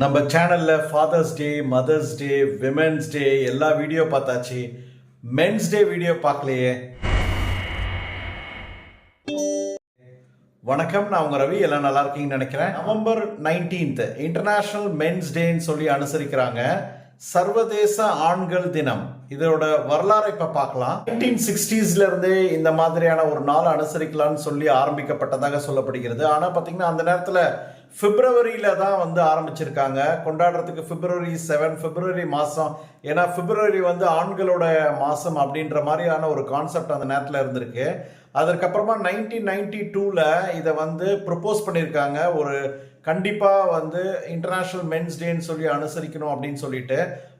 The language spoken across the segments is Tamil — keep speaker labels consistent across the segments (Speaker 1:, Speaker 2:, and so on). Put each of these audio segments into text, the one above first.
Speaker 1: நம்ம சேனலில் Father's Day Mother's Day Women's Day எல்லா வீடியோ பார்த்தாச்சு. மென்ஸ் டே வீடியோ பார்க்கலையே. வணக்கம் நான் உங்க ரவி. எல்லாம் நல்லா இருக்கீங்கன்னு நினைக்கிறேன். நவம்பர் நைன்டீன்த் இன்டர்நேஷனல் மென்ஸ் டேன்னு சொல்லி அனுசரிக்கிறாங்க. சர்வதேச ஆண்கள் தினம். இதோட வரலாறை இப்ப பார்க்கலாம். நைன்டீன் சிக்ஸ்டீஸ்ல இருந்தே இந்த மாதிரியான ஒரு நாள் அனுசரிக்கலாம்னு சொல்லி ஆரம்பிக்கப்பட்டதாக சொல்லப்படுகிறது. ஆனா பாத்தீங்கன்னா அந்த நேரத்துல பிப்ரவரியில் தான் வந்து ஆரம்பிச்சிருக்காங்க. கொண்டாடுறதுக்கு பிப்ரவரி செவன் பிப்ரவரி மாதம் ஏன்னா பிப்ரவரி வந்து ஆண்களோட மாதம் அப்படின்ற மாதிரியான ஒரு கான்செப்ட் அந்த நேரத்தில் இருந்திருக்கு. அதற்கப்புறமா நைன்டீன் நைன்டி டூவில் இதை வந்து ப்ரப்போஸ் பண்ணியிருக்காங்க. ஒரு கண்டிப்பாக வந்து இன்டர்நேஷ்னல் மென்ஸ் டேன்னு சொல்லி அனுசரிக்கணும் அப்படின்னு சொல்லிட்டு.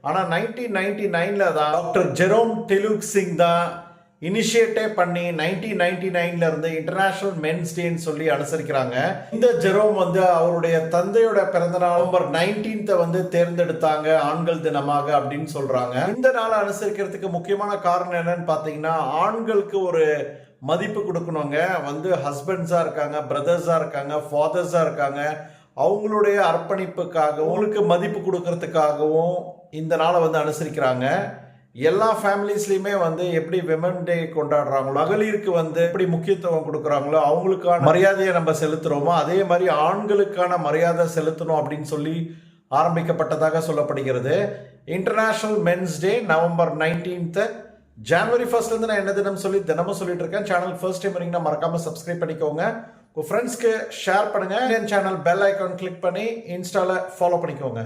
Speaker 1: ஆனால் நைன்டீன் நைன்டி நைனில் தான் டாக்டர் ஜெரோம் டெலுக் சிங் தான் இனிஷியேட்டே பண்ணி நைன்டீன் நைன்டி நைன்ல இருந்து இன்டர்நேஷனல் மென்ஸ் டேன்னு சொல்லி அனுசரிக்கிறாங்க. இந்த ஜெரோம் வந்து அவருடைய தந்தையோட பிறந்த நாள் நவம்பர் நைன்டீன்த்தை வந்து தேர்ந்தெடுத்தாங்க ஆண்கள் தினமாக அப்படின்னு சொல்றாங்க. இந்த நாளை அனுசரிக்கிறதுக்கு முக்கியமான காரணம் என்னன்னு பார்த்தீங்கன்னா ஆண்களுக்கு ஒரு மதிப்பு கொடுக்கணுங்க. வந்து ஹஸ்பண்ட்ஸாக இருக்காங்க பிரதர்ஸாக இருக்காங்க ஃபாதர்ஸாக இருக்காங்க. அவங்களுடைய அர்ப்பணிப்புக்காகவும் அவங்களுக்கு மதிப்பு கொடுக்கறதுக்காகவும் இந்த நாளை வந்து அனுசரிக்கிறாங்க. எல்லா ஃபேமிலிஸ்லையுமே வந்து எப்படி விமன் டே கொண்டாடுறாங்களோ மகளிருக்கு வந்து எப்படி முக்கியத்துவம் கொடுக்குறாங்களோ அவங்களுக்கான மரியாதையை நம்ம செலுத்துகிறோமோ அதே மாதிரி ஆண்களுக்கான மரியாதை செலுத்தணும் அப்படின்னு சொல்லி ஆரம்பிக்கப்பட்டதாக சொல்லப்படுகிறது. International Men's Day November nineteenth ஜனவரி ஃபர்ஸ்ட்லேருந்து நான் என்ன தினம் சொல்லி தினமும் சொல்லிட்டு இருக்கேன். சேனல் ஃபர்ஸ்ட் டைம் வரீங்கன்னா மறக்காம சப்ஸ்கிரைப் பண்ணிக்கோங்க. உங்கள் ஃப்ரெண்ட்ஸ்க்கு ஷேர் பண்ணுங்க. என் சேனல் பெல் ஐக்கான் கிளிக் பண்ணி இன்ஸ்டால ஃபாலோ பண்ணிக்கோங்க.